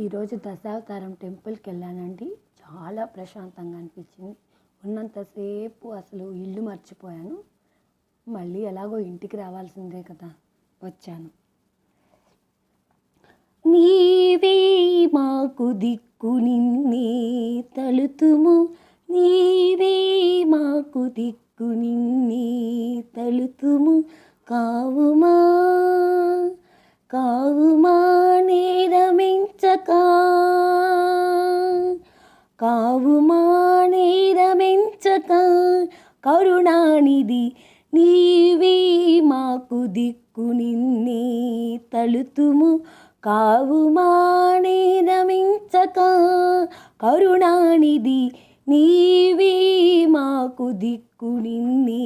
ఈరోజు దశావతారం టెంపుల్కి వెళ్ళానండి చాలా ప్రశాంతంగా అనిపించింది. ఉన్నంతసేపు అసలు ఇల్లు మర్చిపోయాను. మళ్ళీ ఎలాగో ఇంటికి రావాల్సిందే కదా వచ్చాను. నీవే మాకు దిక్కు నిన్నే తలుతుము. నీవే మాకు దిక్కు నిన్నే తలుతుము. కావుమా కావుమా నేరమెంచక కావుమా నేరమెంచక కరుణానిధి నీవే మాకు దిక్కు నిన్నే తలుతుము. కావుమా నేరమించక కరుణానిధి నీవే మాకు దిక్కు నిన్నే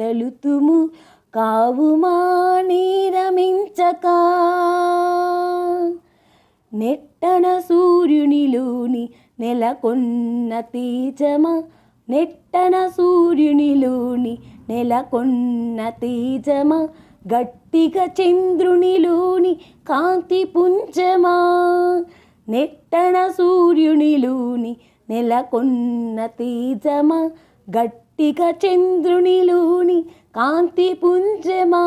తలుతుము. కావుమా నేరమించక నెట్టన సూర్యునిలోని నెలకొన్న తేజమా? నెట్టన సూర్యునిలోని నెలకొన్న తేజమా? గట్టిగా చంద్రునిలోని కాంతి పుంజమా? నెట్టన సూర్యునిలోని నెలకొన్న తేజమా? గట్టిగా చంద్రునిలోని కాంతి పుంజమా?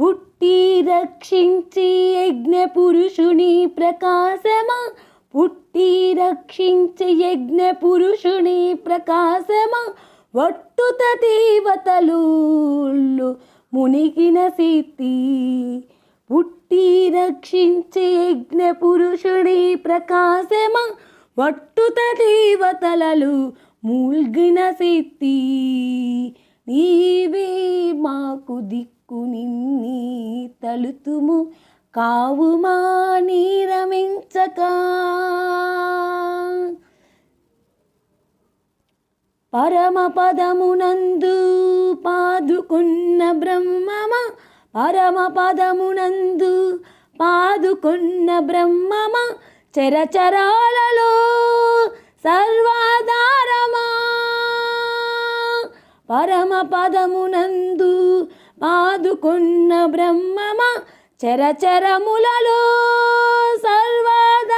పుట్టి రక్షించి యజ్ఞ పురుషుని ప్రకాశమా? పుట్టి రక్షించి యజ్ఞ పురుషుని ప్రకాశమా? వట్టుత దేవతలు మునిగిన సిద్ధి. పుట్టి రక్షించి యజ్ఞ పురుషుని ప్రకాశమా? వట్టుత దేవతలలు మూల్గిన సిద్ధి. నీవే మాకు దిక్కు నిన్ని తలుతుము కావుమా నీరమించక. పరమ పదమునందు పాదుకున్న బ్రహ్మమ పరమ పదమునందు పాదుకున్న బ్రహ్మమ చరచరాలలో సర్వాధారమా. పరమ పదమునందు బ్రహ్మమా బ్రహ్మమ? చరచరములలో సర్వాధారమా?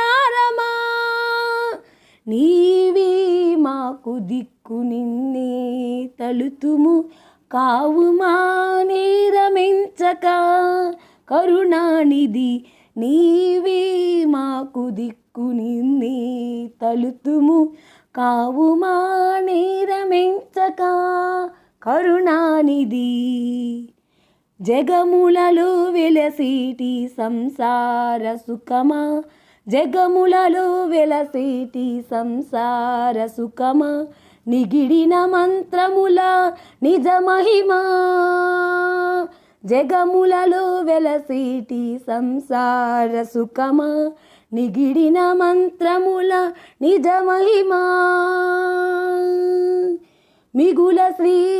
నీవే మాకు దిక్కు నిన్నే తలుతుము. కావుమా నేరమించక? కరుణానిధి నీవే మాకు దిక్కు నిన్నే తలుతుము. కావుమా నేరమించక? కరుణానిధి జగములలో వెలసేటి సంసార సుఖమా? జగములలో వెలసేటి సంసార సుఖమా? నిగిడిన మంత్రముల నిజ మహిమా? జగములలో వెలసీటి సంసార సుఖమా? నిగిడిన మంత్రముల నిజ మహిమా? మిగుల శ్రీ